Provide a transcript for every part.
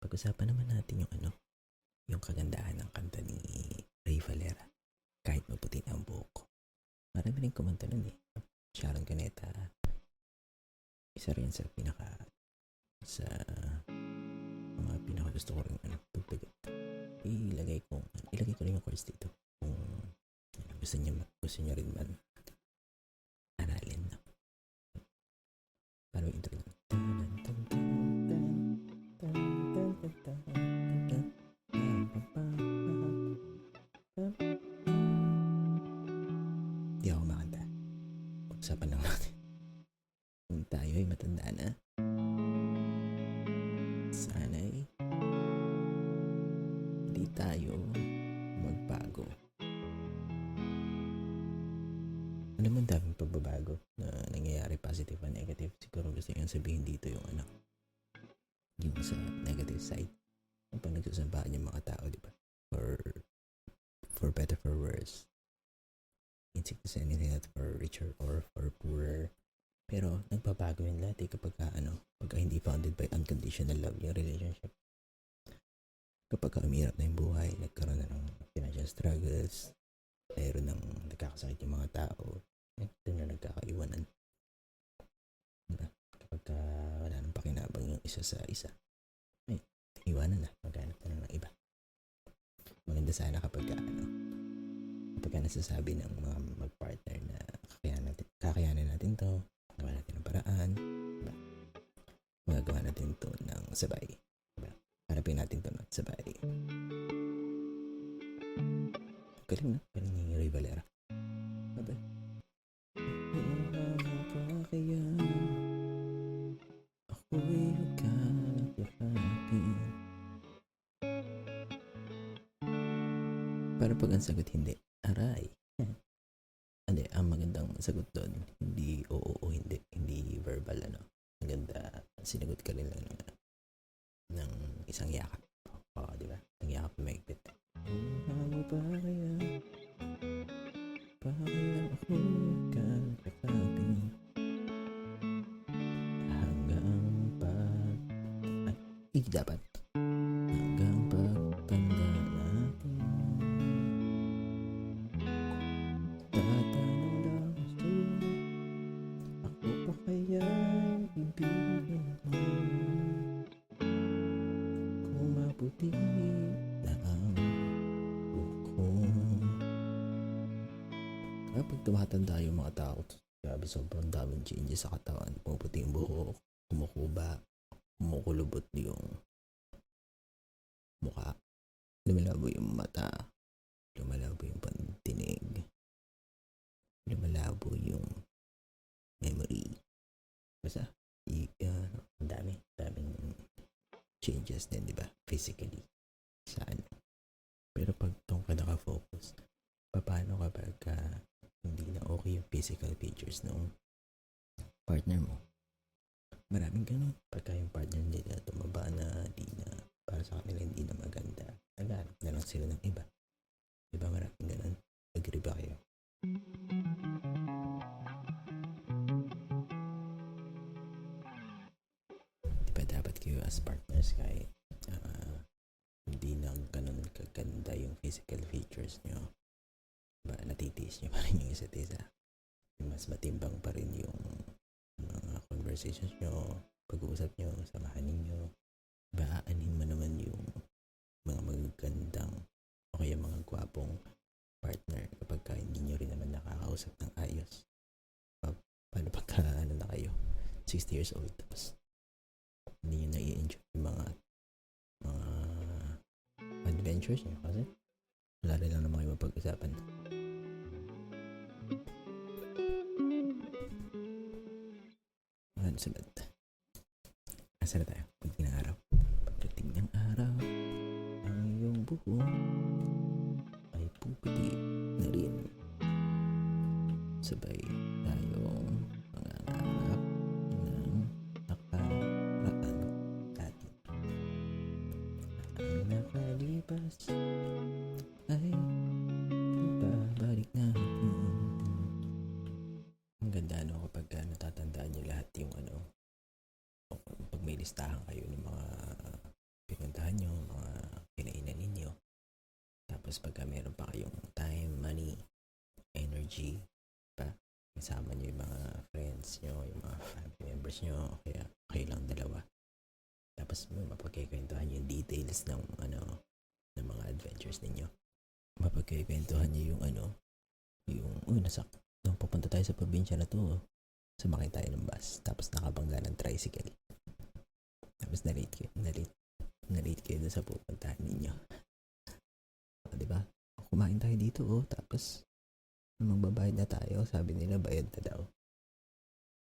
pag-usapan naman natin yung ano, yung kagandahan ng kanta ni Ray Valera. Kahit maputi na ang buhok ko. Marami rin kumanta nun eh. Sharon Cuneta. Isa rin sa pinaka sa mga pinaka gusto ko rin ano, tugtugan. Ilagay ko, ilagay ko rin yung chords dito. Kung ano, gusto niya, gusto niya rin man Pag-usapan lang natin. Kung tayo ay matanda na, sana'y hindi tayo magbago. Alam mo, daming pagbabago na nangyayari positive and negative. Siguro gusto nyo sabihin dito yung ano, yung sa negative side. Yung pag nagsasambahan yung mga tao, di ba? For, for better, for worse. It's to say anything that for richer or for poorer. Pero nagbabago yun lahat eh kapag ka, ano, pagka hindi founded by unconditional love yung relationship. Kapag ka umirap na yung buhay, nagkaroon na ng financial struggles, mayroon ng nagkakasakit yung mga tao, eh, doon na nagkakaiwanan. Diba? Kapag ka wala nang pakinabang yung isa sa isa, ay, iwanan na, maghanap na ng iba. Maganda sana kapag ka, ano, kapag ka nasasabi ng mga mag-partner na kakayanan natin, kakayanan natin to, gawa natin ng paraan, diba? magagawa natin to ng sabay. Diba? Harapin natin to ng sabay. Galing na. Galing ni Ray Valera. Para pag ang sagot hindi, aray. Hindi, ang magandang sagot doon, hindi oo o hindi, hindi verbal ano. Maganda, sinagot ka rin lang ng, ng isang yakap. Oo, di ba? Ang yakap na maigpit. Ano ba kaya? Bakit ako kakapin? Hanggang pag... Ay, dapat. Maputi na ang buko. Kapag tumatanda yung mga tao, grabe sobrang daming changes sa katawan. Pumuputi yung buhok, kumukuba, kumukulubot yung mukha. Lumalabo yung mata, lumalabo yung pantinig, lumalabo yung memory. Basta, y- uh, ang dami, daming changes din, di ba? Physically. Sa ano. Pero pag doon ka nakafocus, paano kapag ah, hindi na okay yung physical features ng partner mo? Maraming ganun. Pagka yung partner nila tumaba na, di na, para sa kanila hindi na maganda, naghanap na lang sila ng iba. Di ba maraming ganun? Agree ba kayo? Physical features nyo. Diba, natitiis nyo pa rin yung isa't isa. Mas matimbang pa rin yung mga conversations nyo, pag-uusap nyo, samahan ninyo. Diba, aanin mo naman yung mga magagandang o kaya mga gwapong partner kapag ka hindi nyo rin naman nakakausap ng ayos. Pa- paano pagka ano na kayo? 60 years old tapos hindi nyo na-enjoy yung mga mga adventures nyo kasi wala rin lang naman kayo mapag-usapan. Ano sunod? Asa na tayo? Pagdating ng araw. Pagdating ng araw, ang iyong buhok ay puputi na rin. Sabay tayong pangangarap ng nakaraan natin. Ang nakalipas ay ibabalik natin. Ang ganda no kapag uh, natatandaan niyo lahat yung ano pag may listahan kayo ng mga pagkikwentahan nyo, mga kinainan ninyo. Tapos pagka meron pa kayong time, money, energy, pa, kasama nyo yung mga friends nyo, yung mga family members nyo, kaya kayo lang dalawa. Tapos mapagkikwentuhan nyo yung details ng ano, adventures ninyo. Mapagkikwentuhan nyo yung ano, yung, uy, nasa, nung pupunta tayo sa probinsya na to, sumakay tayo ng bus, tapos nakabangga ng tricycle. Tapos na-late kayo, na-late, na-late kayo dun sa pupuntahan ninyo. O, di ba? Kumain tayo dito, oh, tapos magbabayad na tayo, sabi nila bayad na daw.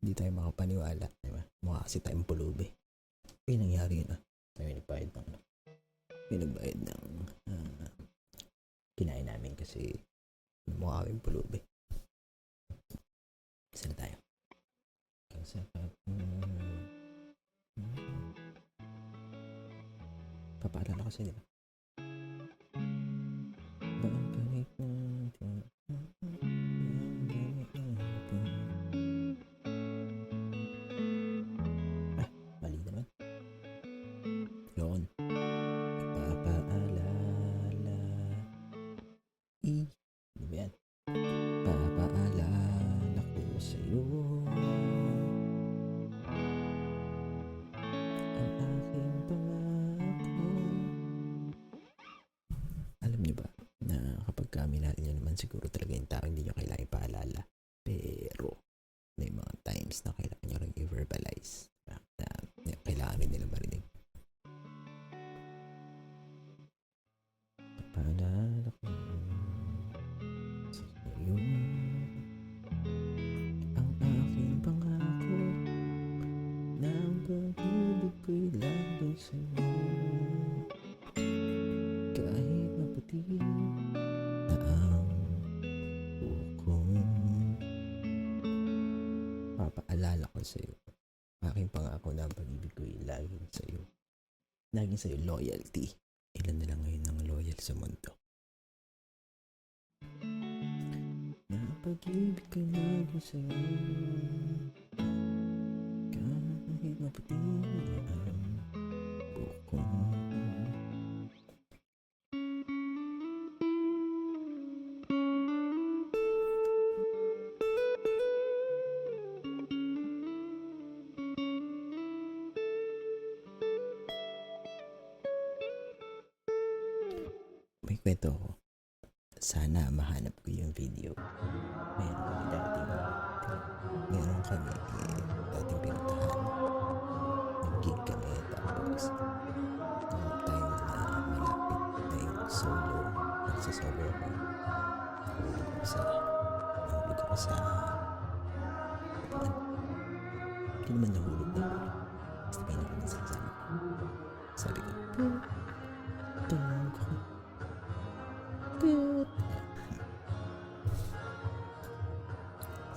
Hindi tayo makapaniwala, di ba? Mukha kasi tayong pulubi. May nangyari yun, ah. May nagbayad ng, ano, may nagbayad ng, ah, kinain namin kasi mukha kaming pulubi. Na tayo. Kasi, mm, mm, papaalala ko sa'yo, siguro talaga yung tao hindi niyo kailangan ipaalala. Pero may mga times na kailangan niyo rin i-verbalize. Na, na, kailangan rin nila marinig. Paalala ko sa iyo ang aking pangako ang pag-ibig ko'y. Laging sa'yo loyalty. Ilan na lang ngayon ang loyal sa mundo. Na ang pag-ibig ko'y laging sa'yo Kahit maputi na ang bukong kwento ko. Sana mahanap ko yung video. Meron kami dating, meron kami eh, dating pinuntahan. Nag-gig kami tapos nung time na malapit na yung solo, nagsasolo ako. Nahulog ako sa, nahulog ako sa. Hindi naman nahulog na hulog. Basta may narinig sa kasama ko. Sabi ko, ako.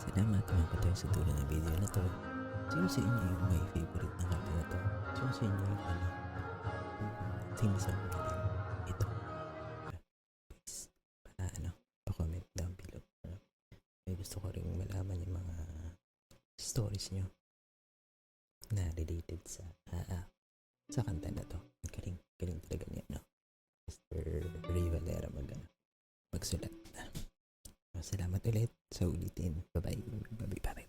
Salamat mga katayo sa dulo ng video na to. Sino sa inyo yung may favorite na kanta na to? Sino sa inyo yung ano? yung Theme song galing. Ito. Please. Para ano? Pa-comment down below. May gusto ko rin malaman yung mga stories nyo na related sa ah, ah, sa kanta na to. Ang Galing, galing talaga niya, no? Mr. Ray Valera mag, ano, magsulat. Salamat ulit sa ulitin. Bye-bye. Bye-bye.